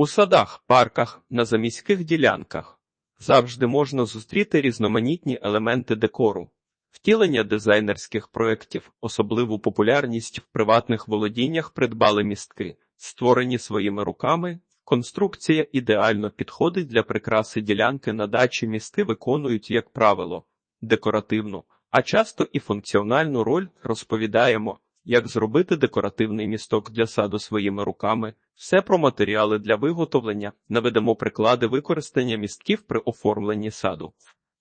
У садах, парках, на заміських ділянках завжди можна зустріти різноманітні елементи декору. Втілення дизайнерських проєктів, особливу популярність в приватних володіннях придбали містки, створені своїми руками. Конструкція ідеально підходить для прикраси ділянки на дачі містки виконують, як правило, декоративну, а часто і функціональну роль розповідаємо, як зробити декоративний місток для саду своїми руками, все про матеріали для виготовлення, наведемо приклади використання містків при оформленні саду.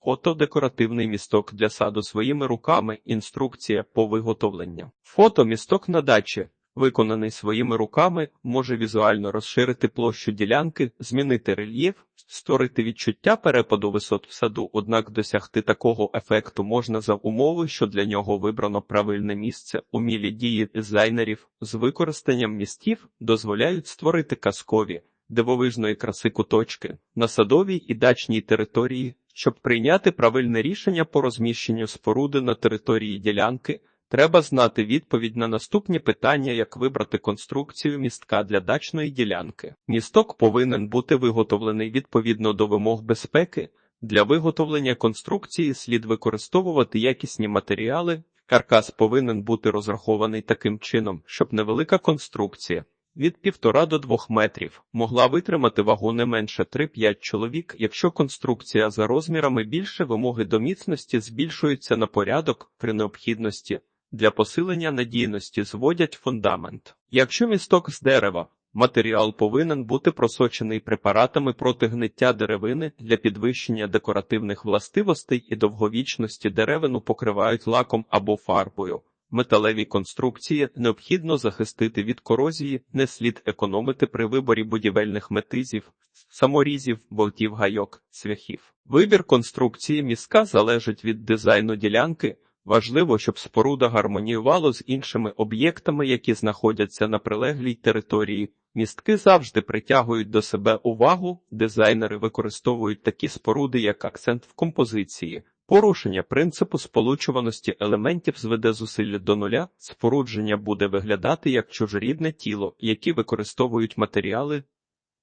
Фото декоративний місток для саду своїми руками, інструкція по виготовленню. Фото місток на дачі, виконаний своїми руками, може візуально розширити площу ділянки, змінити рельєф, створити відчуття перепаду висот в саду, однак досягти такого ефекту можна за умови, що для нього вибрано правильне місце. Умілі дії дизайнерів з використанням містів дозволяють створити казкові, дивовижної краси куточки на садовій і дачній території, щоб прийняти правильне рішення по розміщенню споруди на території ділянки. Треба знати відповідь на наступні питання, як вибрати конструкцію містка для дачної ділянки. Місток повинен бути виготовлений відповідно до вимог безпеки. Для виготовлення конструкції слід використовувати якісні матеріали. Каркас повинен бути розрахований таким чином, щоб невелика конструкція від півтора до двох метрів могла витримати вагу не менше 3-5 чоловік. Якщо конструкція за розмірами більше, вимоги до міцності збільшуються на порядок при необхідності. Для посилення надійності зводять фундамент. Якщо місток з дерева, матеріал повинен бути просочений препаратами проти гниття деревини для підвищення декоративних властивостей і довговічності деревину покривають лаком або фарбою. Металеві конструкції необхідно захистити від корозії, не слід економити при виборі будівельних метизів, саморізів, болтів гайок, цвяхів. Вибір конструкції міска залежить від дизайну ділянки. Важливо, щоб споруда гармоніювала з іншими об'єктами, які знаходяться на прилеглій території. Містки завжди притягують до себе увагу, дизайнери використовують такі споруди як акцент в композиції. Порушення принципу сполучуваності елементів зведе зусилля до нуля, спорудження буде виглядати як чужорідне тіло, які використовують матеріали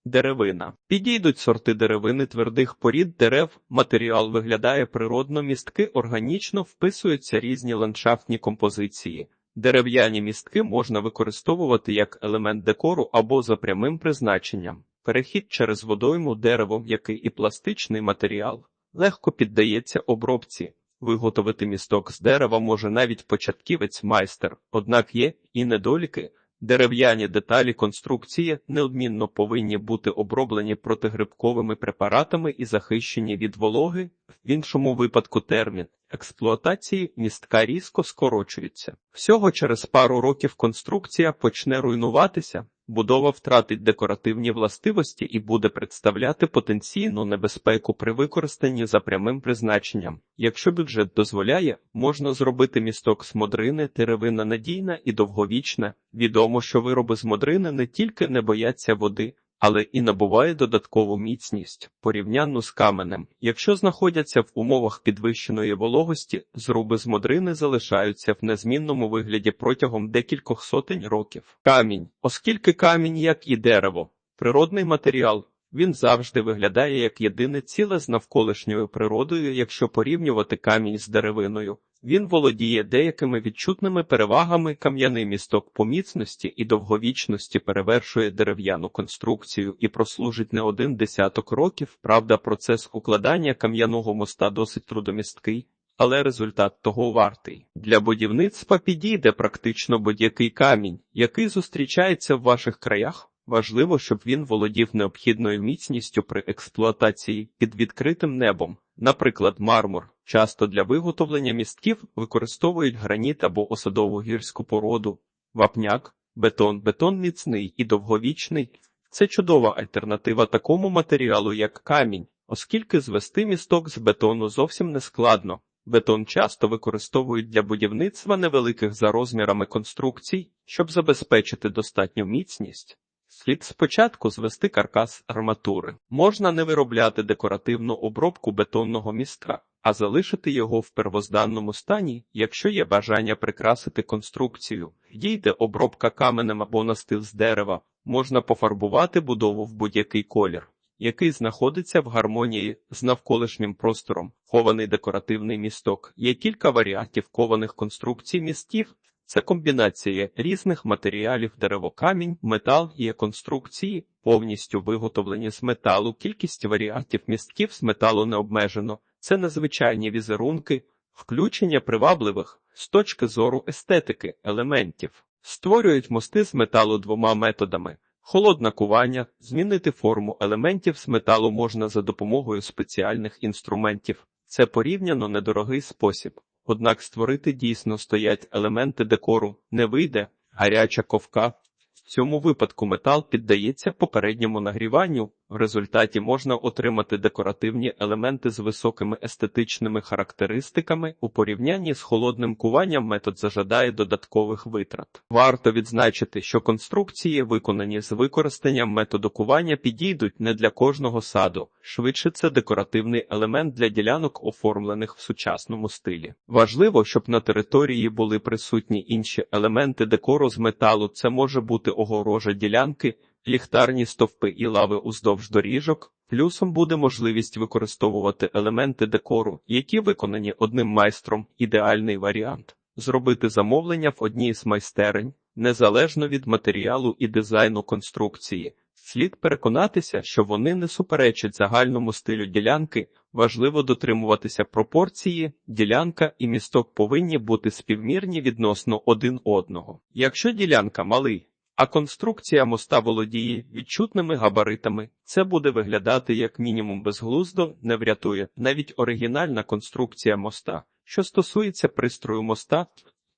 Деревина. Підійдуть сорти деревини твердих порід дерев, матеріал виглядає природно, містки органічно вписуються різні ландшафтні композиції. Дерев'яні містки можна використовувати як елемент декору або за прямим призначенням. Перехід через водойму дерево, який і пластичний матеріал, легко піддається обробці. Виготовити місток з дерева може навіть початківець майстер, однак є і недоліки. Дерев'яні деталі конструкції неодмінно повинні бути оброблені протигрибковими препаратами і захищені від вологи, в іншому випадку термін експлуатації містка різко скорочується. Всього через пару років конструкція почне руйнуватися, будова втратить декоративні властивості і буде представляти потенційну небезпеку при використанні за прямим призначенням. Якщо бюджет дозволяє, можна зробити місток з модрини, деревина надійна і довговічна. Відомо, що вироби з модрини не тільки не бояться води але і набуває додаткову міцність порівняно з каменем. Якщо знаходяться в умовах підвищеної вологості, зруби з модрини залишаються в незмінному вигляді протягом декількох сотень років. Камінь, оскільки камінь, як і дерево, природний матеріал. Він завжди виглядає як єдине ціле з навколишньою природою, якщо порівнювати камінь з деревиною. Він володіє деякими відчутними перевагами кам'яний місток по міцності і довговічності перевершує дерев'яну конструкцію і прослужить не один десяток років. Правда, процес укладання кам'яного моста досить трудомісткий, але результат того вартий. Для будівництва підійде практично будь-який камінь, який зустрічається в ваших краях. Важливо, щоб він володів необхідною міцністю при експлуатації під відкритим небом, наприклад, мармур. Часто для виготовлення містків використовують граніт або осадову гірську породу, вапняк, бетон, бетон міцний і довговічний. Це чудова альтернатива такому матеріалу, як камінь, оскільки звести місток з бетону зовсім не складно. Бетон часто використовують для будівництва невеликих за розмірами конструкцій, щоб забезпечити достатню міцність. Слід спочатку звести каркас арматури. Можна не виробляти декоративну обробку бетонного містка, а залишити його в первозданному стані, якщо є бажання прикрасити конструкцію. Дійде обробка каменем або настил з дерева, можна пофарбувати будову в будь-який колір, який знаходиться в гармонії з навколишнім простором. Хований декоративний місток. Є кілька варіантів кованих конструкцій містів. Це комбінація різних матеріалів деревокамінь, метал є конструкції, повністю виготовлені з металу. Кількість варіантів містків з металу не обмежено. Це незвичайні візерунки, включення привабливих з точки зору естетики елементів. Створюють мости з металу двома методами. Холодне кування, змінити форму елементів з металу можна за допомогою спеціальних інструментів. Це порівняно недорогий спосіб. Однак створити дійсно стоять елементи декору не вийде, гаряча ковка. В цьому випадку метал піддається попередньому нагріванню. В результаті можна отримати декоративні елементи з високими естетичними характеристиками. У порівнянні з холодним куванням метод зажадає додаткових витрат. Варто відзначити, що конструкції, виконані з використанням методу кування, підійдуть не для кожного саду. Швидше це декоративний елемент для ділянок, оформлених в сучасному стилі. Важливо, щоб на території були присутні інші елементи декору з металу. Це може бути огорожа ділянки, ліхтарні стовпи і лави уздовж доріжок. Плюсом буде можливість використовувати елементи декору, які виконані одним майстром. Ідеальний варіант зробити замовлення в одній з майстерень, незалежно від матеріалу і дизайну конструкції. Слід переконатися, що вони не суперечать загальному стилю ділянки. Важливо дотримуватися пропорції, ділянка і місток повинні бути співмірні відносно один одного. Якщо ділянка малий, а конструкція моста володіє відчутними габаритами, це буде виглядати як мінімум безглуздо, не врятує навіть оригінальна конструкція моста. Що стосується пристрою моста,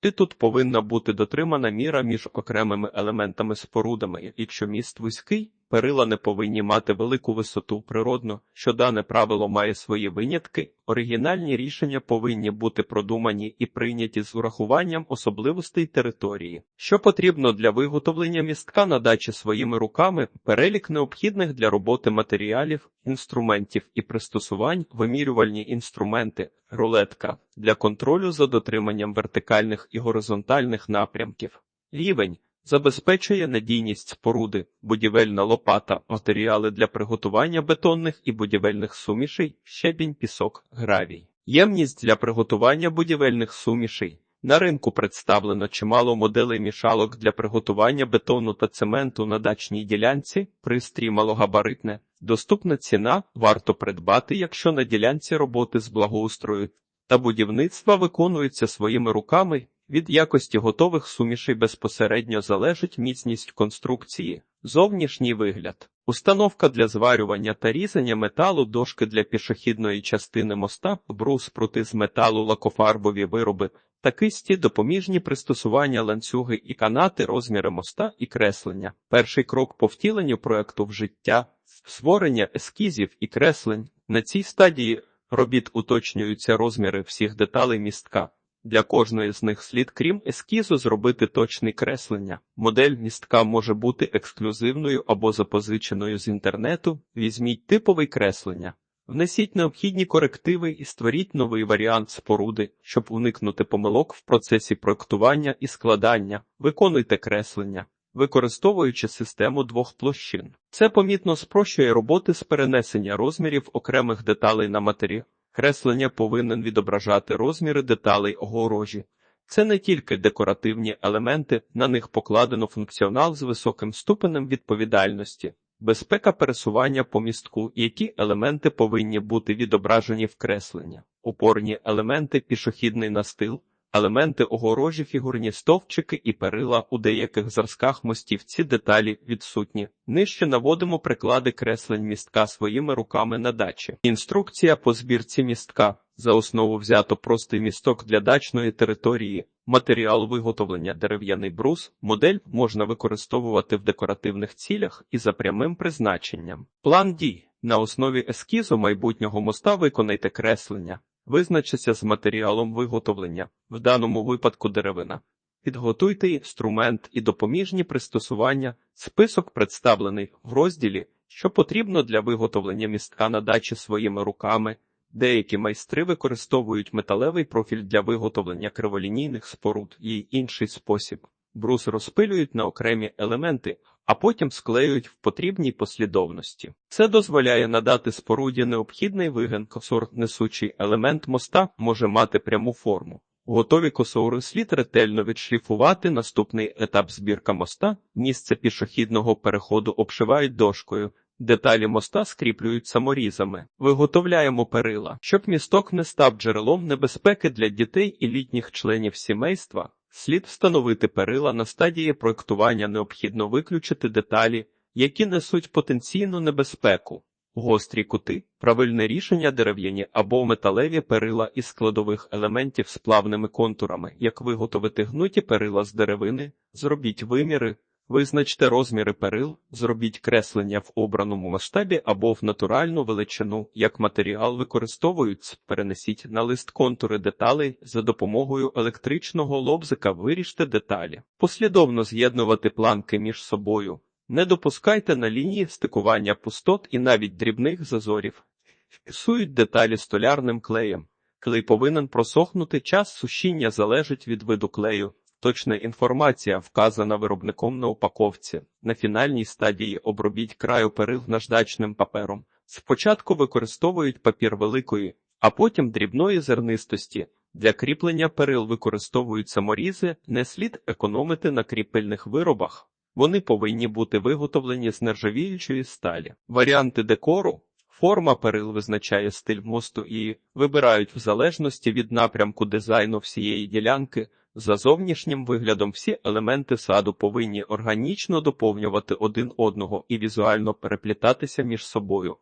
ти тут повинна бути дотримана міра між окремими елементами спорудами. Якщо міст вузький, перила не повинні мати велику висоту природно, що дане правило має свої винятки. Оригінальні рішення повинні бути продумані і прийняті з урахуванням особливостей території. Що потрібно для виготовлення містка на дачі своїми руками, перелік необхідних для роботи матеріалів, інструментів і пристосувань, вимірювальні інструменти, рулетка для контролю за дотриманням вертикальних і горизонтальних напрямків. Рівень забезпечує надійність споруди, будівельна лопата, матеріали для приготування бетонних і будівельних сумішей, щебінь, пісок, гравій. Ємність для приготування будівельних сумішей. На ринку представлено чимало моделей мішалок для приготування бетону та цементу на дачній ділянці, пристрій малогабаритне. Доступна ціна варто придбати, якщо на ділянці роботи з благоустрою та будівництва виконуються своїми руками. Від якості готових сумішей безпосередньо залежить міцність конструкції, зовнішній вигляд, установка для зварювання та різання металу, дошки для пішохідної частини моста, брус, прути з металу, лакофарбові вироби та кисті, допоміжні пристосування ланцюги і канати, розміри моста і креслення. Перший крок по втіленню проекту в життя, створення ескізів і креслень. На цій стадії робіт уточнюються розміри всіх деталей містка. Для кожної з них слід, крім ескізу, зробити точне креслення. Модель містка може бути ексклюзивною або запозиченою з інтернету. Візьміть типове креслення, внесіть необхідні корективи і створіть новий варіант споруди, щоб уникнути помилок в процесі проектування і складання. Виконуйте креслення, використовуючи систему двох площин. Це помітно спрощує роботи з перенесення розмірів окремих деталей на матеріал. Креслення повинен відображати розміри деталей огорожі. Це не тільки декоративні елементи, на них покладено функціонал з високим ступенем відповідальності, безпека пересування по містку, які елементи повинні бути відображені в креслення, опорні елементи, пішохідний настил, елементи огорожі, фігурні стовпчики і перила у деяких зразках мостів. Ці деталі відсутні. Нижче наводимо приклади креслень містка своїми руками на дачі. Інструкція по збірці містка. За основу взято простий місток для дачної території. Матеріал виготовлення дерев'яний брус, модель можна використовувати в декоративних цілях і за прямим призначенням. План дій на основі ескізу майбутнього моста виконайте креслення. Визначиться з матеріалом виготовлення, в даному випадку деревина. Підготуйте інструмент і допоміжні пристосування. Список представлений в розділі, що потрібно для виготовлення містка на дачі своїми руками. Деякі майстри використовують металевий профіль для виготовлення криволінійних споруд і інший спосіб. Брус розпилюють на окремі елементи, а потім склеюють в потрібній послідовності. Це дозволяє надати споруді необхідний вигин косор. Несучий елемент моста може мати пряму форму. Готові косоури слід ретельно відшліфувати. Наступний етап збірка моста. Місце пішохідного переходу обшивають дошкою. Деталі моста скріплюють саморізами. Виготовляємо перила, щоб місток не став джерелом небезпеки для дітей і літніх членів сімейства. Слід встановити перила на стадії проектування. Необхідно виключити деталі, які несуть потенційну небезпеку. Гострі кути, правильне рішення дерев'яні або металеві перила із складових елементів з плавними контурами. Як виготовити гнуті перила з деревини, зробіть виміри, визначте розміри перил, зробіть креслення в обраному масштабі або в натуральну величину. Як матеріал використовують, перенесіть на лист контури деталей за допомогою електричного лобзика. Виріжте деталі, послідовно з'єднувати планки між собою. Не допускайте на лінії стикування пустот і навіть дрібних зазорів. Фіксують деталі столярним клеєм. Клей повинен просохнути, час сушіння залежить від виду клею. Точна інформація вказана виробником на упаковці. На фінальній стадії обробіть краю перил наждачним папером. Спочатку використовують папір великої, а потім дрібної зернистості. Для кріплення перил використовують саморізи, не слід економити на кріпельних виробах. Вони повинні бути виготовлені з нержавіючої сталі. Варіанти декору. Форма перил визначає стиль мосту і вибирають в залежності від напрямку дизайну всієї ділянки. За зовнішнім виглядом всі елементи саду повинні органічно доповнювати один одного і візуально переплітатися між собою.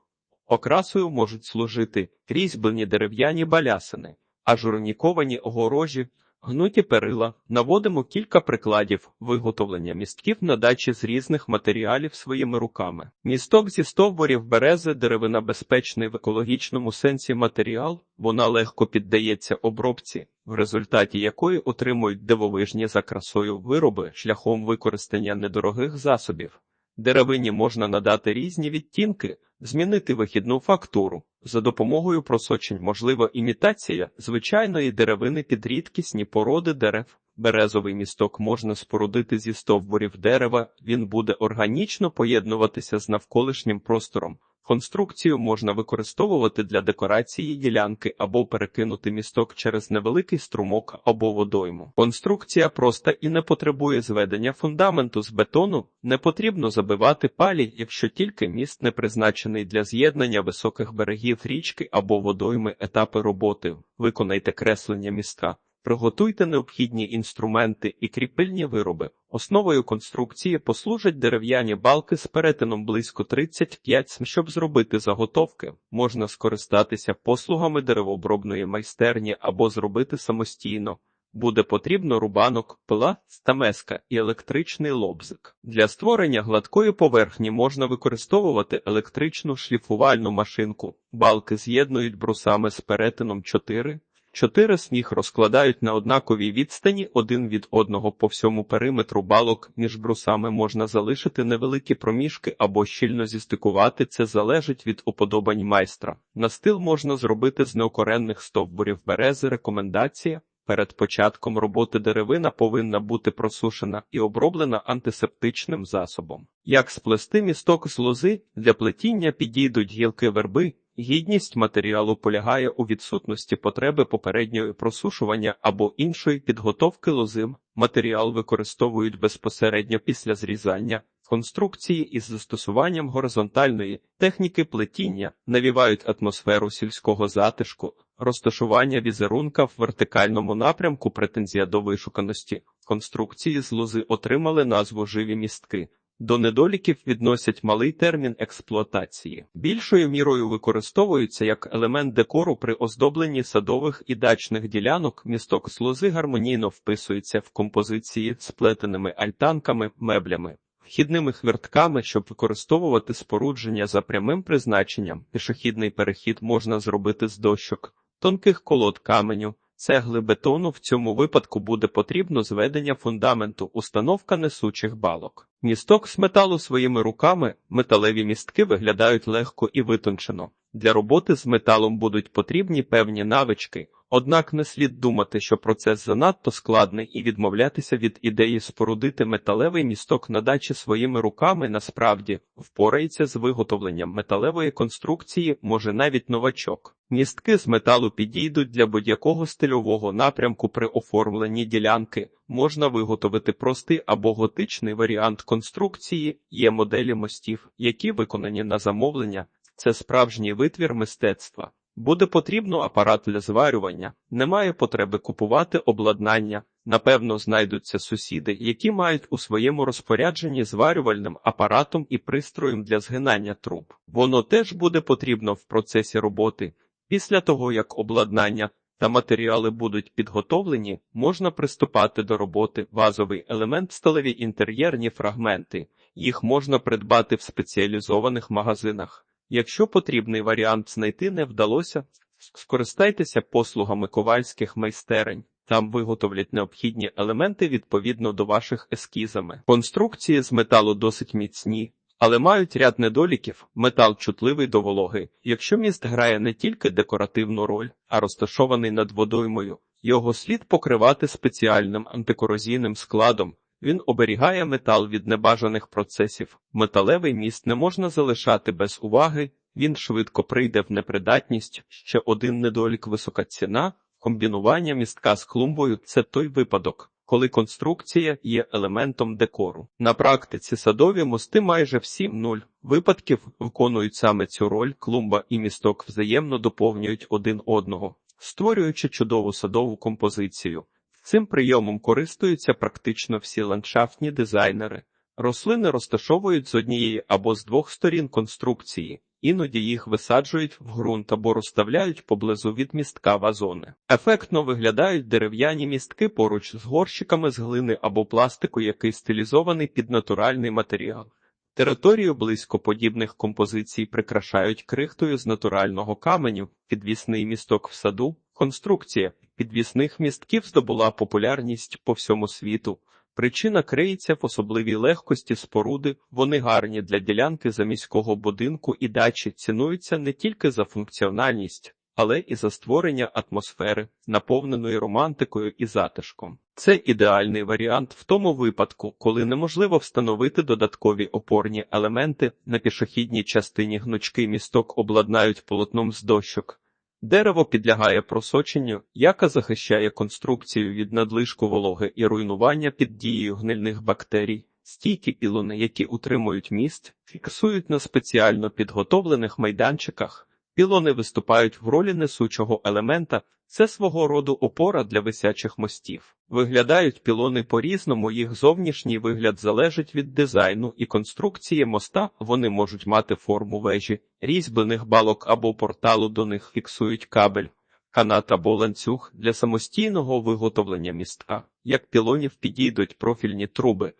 Окрасою можуть служити різьблені дерев'яні балясини, ажурніковані огорожі, Гнуті перила наводимо кілька прикладів виготовлення містків на дачі з різних матеріалів своїми руками. Місток зі стовбурів берези деревина безпечний в екологічному сенсі матеріал, вона легко піддається обробці, в результаті якої отримують дивовижні за красою вироби шляхом використання недорогих засобів. Деревині можна надати різні відтінки, змінити вихідну фактуру. За допомогою просочень можлива імітація звичайної деревини під рідкісні породи дерев. Березовий місток можна спорудити зі стовбурів дерева, він буде органічно поєднуватися з навколишнім простором. Конструкцію можна використовувати для декорації ділянки або перекинути місток через невеликий струмок або водойму. Конструкція проста і не потребує зведення фундаменту з бетону, не потрібно забивати палі, якщо тільки міст не призначений для з'єднання високих берегів річки або водойми етапи роботи. Виконайте креслення містка. Приготуйте необхідні інструменти і кріпильні вироби. Основою конструкції послужать дерев'яні балки з перетином близько 35 см. Щоб зробити заготовки, можна скористатися послугами деревообробної майстерні або зробити самостійно. Буде потрібно рубанок, пила, стамеска і електричний лобзик. Для створення гладкої поверхні можна використовувати електричну шліфувальну машинку. Балки з'єднують брусами з перетином 4 Чотири сміх розкладають на однаковій відстані один від одного по всьому периметру балок між брусами можна залишити невеликі проміжки або щільно зістикувати. Це залежить від уподобань майстра. Настил можна зробити з неокоренних стовбурів берези. Рекомендація перед початком роботи деревина повинна бути просушена і оброблена антисептичним засобом. Як сплести місток з лози для плетіння підійдуть гілки верби. Гідність матеріалу полягає у відсутності потреби попереднього просушування або іншої підготовки лозим. Матеріал використовують безпосередньо після зрізання. Конструкції із застосуванням горизонтальної техніки плетіння навівають атмосферу сільського затишку, розташування візерунка в вертикальному напрямку претензія до вишуканості. Конструкції з лози отримали назву живі містки. До недоліків відносять малий термін експлуатації. Більшою мірою використовуються як елемент декору при оздобленні садових і дачних ділянок. Місток слози гармонійно вписується в композиції з плетеними альтанками, меблями, вхідними хвертками, щоб використовувати спорудження за прямим призначенням. Пішохідний перехід можна зробити з дощок, тонких колод каменю. Цегли бетону в цьому випадку буде потрібно зведення фундаменту, установка несучих балок. Місток з металу своїми руками, металеві містки виглядають легко і витончено. Для роботи з металом будуть потрібні певні навички, однак не слід думати, що процес занадто складний і відмовлятися від ідеї спорудити металевий місток на дачі своїми руками насправді впорається з виготовленням металевої конструкції, може навіть новачок. Містки з металу підійдуть для будь-якого стильового напрямку при оформленні ділянки. Можна виготовити простий або готичний варіант конструкції, є моделі мостів, які виконані на замовлення. Це справжній витвір мистецтва. Буде потрібно апарат для зварювання, немає потреби купувати обладнання. Напевно, знайдуться сусіди, які мають у своєму розпорядженні зварювальним апаратом і пристроєм для згинання труб. Воно теж буде потрібно в процесі роботи. Після того, як обладнання та матеріали будуть підготовлені, можна приступати до роботи. Вазовий елемент сталеві інтер'єрні фрагменти. Їх можна придбати в спеціалізованих магазинах. Якщо потрібний варіант знайти не вдалося, скористайтеся послугами ковальських майстерень. Там виготовлять необхідні елементи відповідно до ваших ескізами. Конструкції з металу досить міцні, але мають ряд недоліків. Метал чутливий до вологи. Якщо міст грає не тільки декоративну роль, а розташований над водоймою, його слід покривати спеціальним антикорозійним складом. Він оберігає метал від небажаних процесів. Металевий міст не можна залишати без уваги, він швидко прийде в непридатність. Ще один недолік висока ціна. Комбінування містка з клумбою це той випадок, коли конструкція є елементом декору. На практиці садові мости майже всі нуль випадків виконують саме цю роль, клумба і місток взаємно доповнюють один одного, створюючи чудову садову композицію. Цим прийомом користуються практично всі ландшафтні дизайнери. Рослини розташовують з однієї або з двох сторін конструкції, іноді їх висаджують в ґрунт або розставляють поблизу від містка вазони. Ефектно виглядають дерев'яні містки поруч з горщиками з глини або пластику, який стилізований під натуральний матеріал. Територію близько подібних композицій прикрашають крихтою з натурального каменю, підвісний місток в саду, конструкція підвісних містків здобула популярність по всьому світу. Причина криється в особливій легкості споруди, вони гарні для ділянки заміського будинку і дачі, цінуються не тільки за функціональність, але і за створення атмосфери, наповненої романтикою і затишком. Це ідеальний варіант в тому випадку, коли неможливо встановити додаткові опорні елементи на пішохідній частині гнучкий місток обладнають полотном з дощок. Дерево підлягає просоченню, яка захищає конструкцію від надлишку вологи і руйнування під дією гнильних бактерій. Стійкі пілони, які утримують міст, фіксують на спеціально підготовлених майданчиках. Пілони виступають в ролі несучого елемента, це свого роду опора для висячих мостів. Виглядають пілони по-різному, їх зовнішній вигляд залежить від дизайну і конструкції моста, вони можуть мати форму вежі, різьблених балок або порталу до них фіксують кабель, канат або ланцюг для самостійного виготовлення містка. Як пілонів підійдуть профільні труби,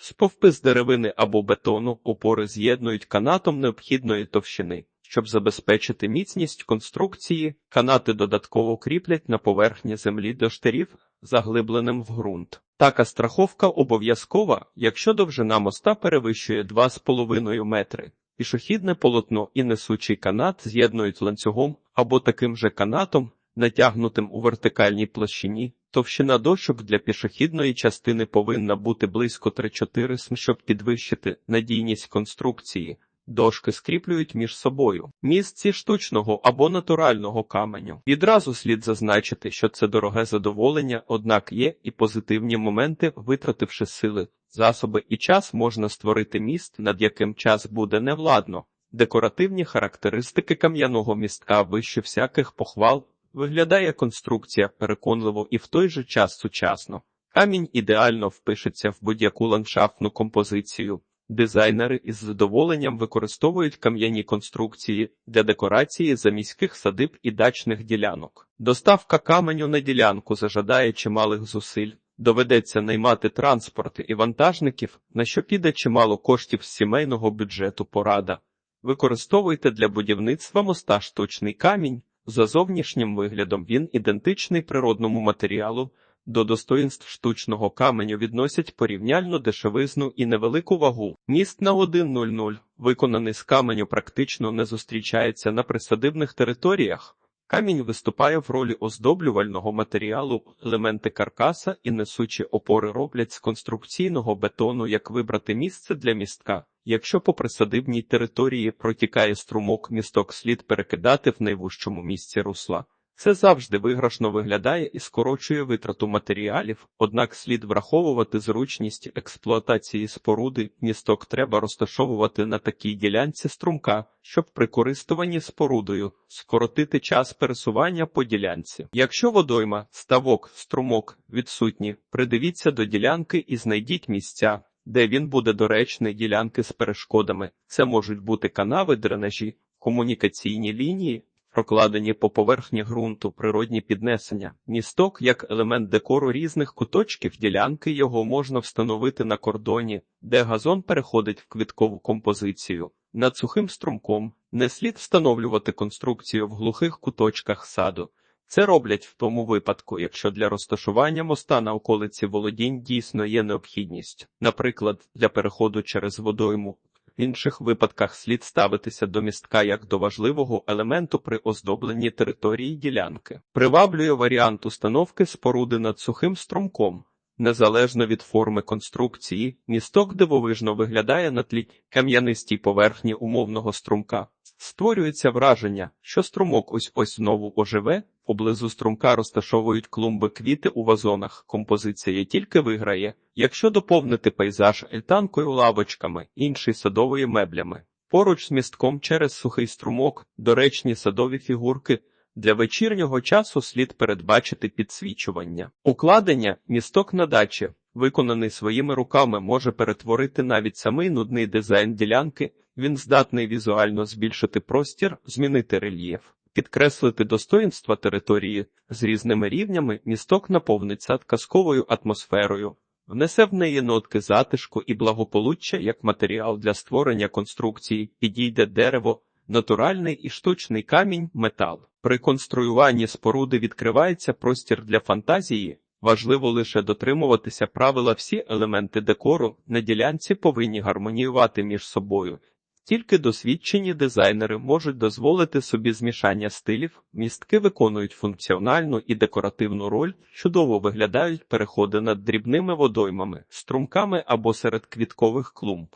сповпи з деревини або бетону, опори з'єднують канатом необхідної товщини. Щоб забезпечити міцність конструкції, канати додатково кріплять на поверхні землі до штирів, заглибленим в ґрунт. Така страховка обов'язкова, якщо довжина моста перевищує 2,5 метри. Пішохідне полотно і несучий канат з'єднують ланцюгом або таким же канатом, натягнутим у вертикальній площині. Товщина дощок для пішохідної частини повинна бути близько 3-4 см, щоб підвищити надійність конструкції. Дошки скріплюють між собою місці штучного або натурального каменю. Відразу слід зазначити, що це дороге задоволення, однак є і позитивні моменти, витративши сили, засоби і час можна створити міст, над яким час буде невладно. Декоративні характеристики кам'яного містка вище всяких похвал, виглядає конструкція переконливо і в той же час сучасно. Камінь ідеально впишеться в будь-яку ландшафтну композицію. Дизайнери із задоволенням використовують кам'яні конструкції для декорації заміських садиб і дачних ділянок. Доставка каменю на ділянку зажадає чималих зусиль. Доведеться наймати транспорти і вантажників, на що піде чимало коштів з сімейного бюджету порада. Використовуйте для будівництва моста штучний камінь. За зовнішнім виглядом він ідентичний природному матеріалу, До достоїнств штучного каменю відносять порівняльну дешевизну і невелику вагу. Міст на 1.00, виконаний з каменю, практично не зустрічається на присадибних територіях. Камінь виступає в ролі оздоблювального матеріалу, елементи каркаса і несучі опори роблять з конструкційного бетону, як вибрати місце для містка. Якщо по присадибній території протікає струмок, місток слід перекидати в найвужчому місці русла. Це завжди виграшно виглядає і скорочує витрату матеріалів, однак слід враховувати зручність експлуатації споруди. Місток треба розташовувати на такій ділянці струмка, щоб при користуванні спорудою скоротити час пересування по ділянці. Якщо водойма, ставок, струмок відсутні, придивіться до ділянки і знайдіть місця. Де він буде доречний ділянки з перешкодами, це можуть бути канави, дренажі, комунікаційні лінії, прокладені по поверхні ґрунту, природні піднесення. Місток як елемент декору різних куточків ділянки його можна встановити на кордоні, де газон переходить в квіткову композицію. Над сухим струмком не слід встановлювати конструкцію в глухих куточках саду. Це роблять в тому випадку, якщо для розташування моста на околиці володінь дійсно є необхідність, наприклад, для переходу через водойму. Інших випадках слід ставитися до містка як до важливого елементу при оздобленні території ділянки. Приваблює варіант установки споруди над сухим струмком. Незалежно від форми конструкції, місток дивовижно виглядає на тлі кам'янистій поверхні умовного струмка. Створюється враження, що струмок ось ось знову оживе, поблизу струмка розташовують клумби квіти у вазонах. Композиція тільки виграє, якщо доповнити пейзаж ельтанкою лавочками, інший садової меблями. Поруч з містком через сухий струмок, доречні садові фігурки. Для вечірнього часу слід передбачити підсвічування. Укладення місток на дачі, виконаний своїми руками, може перетворити навіть самий нудний дизайн ділянки. Він здатний візуально збільшити простір, змінити рельєф, підкреслити достоїнства території з різними рівнями. Місток наповнить сад казковою атмосферою, внесе в неї нотки затишку і благополуччя як матеріал для створення конструкції, підійде дерево. Натуральний і штучний камінь, метал. При конструюванні споруди відкривається простір для фантазії. Важливо лише дотримуватися правила всі елементи декору на ділянці повинні гармоніювати між собою. Тільки досвідчені дизайнери можуть дозволити собі змішання стилів, містки виконують функціональну і декоративну роль, чудово виглядають переходи над дрібними водоймами, струмками або серед квіткових клумб.